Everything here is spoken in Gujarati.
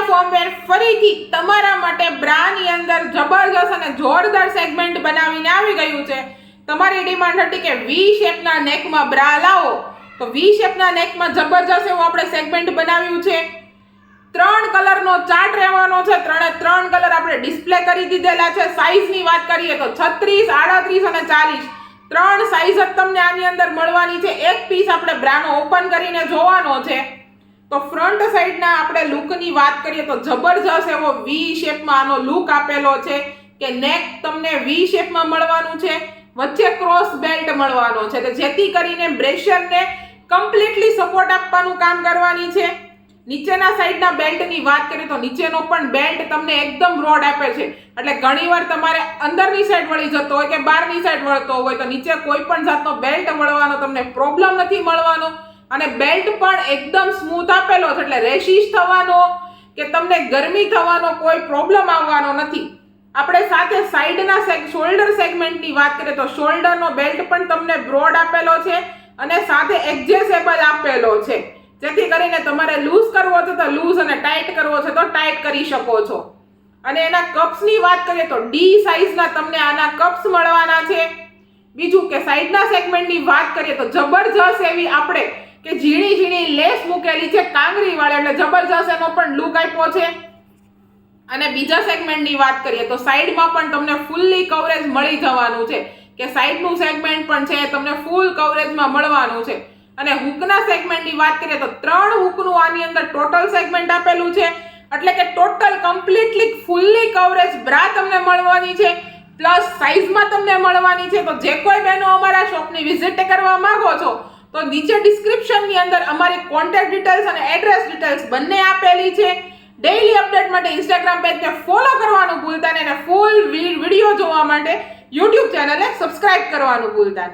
કન્યા ફોર્મવેર ફરીથી તમારા માટે બ્રાની અંદર જબરજસ્ત અને જોરદાર સેગમેન્ટ બનાવીને આવી ગયું છે. તમારી ડિમાન્ડ હતી કે વી શેપના નેકમાં બ્રા લાવો. તો વી શેપના નેકમાં જબરજસ્ત એવું આપણે સેગમેન્ટ બનાવ્યું છે. ત્રણ કલરનો ચાર્ટ રહેવાનો છે. ત્રણે ત્રણ કલર આપણે ડિસ્પ્લે કરી દીધેલા છે. સાઇઝની વાત કરીએ તો છત્રીસ, આડત્રીસ અને ચાલીસ. ત્રણ સાઇઝ જ તમને આની અંદર મળવાની છે. એક પીસ આપણે બ્રાનો ઓપન કરીને જોવાનો છે. તો ફ્રન્ટ સાઈડના આપણે લુકની વાત કરીએ તો જબરજસ્ત એવો વી શેપમાં આનો લુક આપેલો છે કે નેક તમને વી શેપમાં મળવાનું છે. વચ્ચે ક્રોસ બેલ્ટ મળવાનો છે. તો જેથી કરીને બ્રેશરને કમ્પ્લીટલી સપોર્ટ આપવાનું કામ કરવાની છે. નીચેના સાઈડના બેલ્ટની વાત કરીએ તો નીચેનો પણ બેલ્ટ તમને એકદમ બ્રોડ આપે છે. એટલે ઘણીવાર તમારે અંદરની સાઈડ વળી જતો હોય કે બહારની સાઈડ વળતો હોય તો નીચે કોઈ પણ જાતનો બેલ્ટ વળવાનો તમને પ્રોબ્લેમ નથી મળવાનો. અને બેલ્ટ પણ એકદમ સ્મૂથ આપેલો છે. એટલે રેશિશ થવાનો કે તમને ગરમી થવાનો કોઈ પ્રોબ્લેમ આવવાનો નથી. આપણે સાથે સાઈડના સેગ શોલ્ડર સેગમેન્ટની વાત કરીએ તો શોલ્ડરનો બેલ્ટ પણ તમને બ્રોડ આપેલો છે અને સાથે એડજસ્ટેબલ આપેલો છે. જેથી કરીને તમારે લૂઝ કરવો છે તો લૂઝ અને ટાઈટ કરવો છે તો ટાઈટ કરી શકો છો. અને એના કપ્સની વાત કરીએ તો ડી સાઇઝના તમને આના કપ્સ મળવાના છે. બીજું કે સાઈડના સેગમેન્ટની વાત કરીએ તો જબરજસ્ત એવી આપણે કે ઝીણી ઝીણી લેસ મૂકેલી છે કાંગરી વાળી, એટલે જબરજસ્ત એનો પણ લુક આપ્યો છે. અને બીજા સેગમેન્ટની વાત કરીએ તો સાઈડમાં પણ તમને ફૂલ્લી કવરેજ મળી જવાનું છે. કે સાઈડનું સેગમેન્ટ પણ છે તમને ફૂલ કવરેજમાં મળવાનું છે. અને હુકના સેગમેન્ટની વાત કરીએ તો ત્રણ હુકનું આની અંદર ટોટલ સેગમેન્ટ આપેલું છે. એટલે કે total completely fully coverage bra તમને મળવાની છે. પ્લસ સાઈઝમાં તમને મળવાની છે. તો જે કોઈ બહેનો અમારા શોપની વિઝિટ કરવા માંગો છો તો નીચે ડિસ્ક્રિપ્શનની અંદર અમારી કોન્ટેક્ટ ડિટેલ્સ અને એડ્રેસ ડિટેલ્સ બંને આપેલી છે. ડેઈલી અપડેટ માટે ઇન્સ્ટાગ્રામ પેજને ફોલો કરવાનું ભૂલતા નહીં અને ફૂલ વીડિયો જોવા માટે યુટ્યુબ ચેનલને સબસ્ક્રાઇબ કરવાનું ભૂલતા નહીં.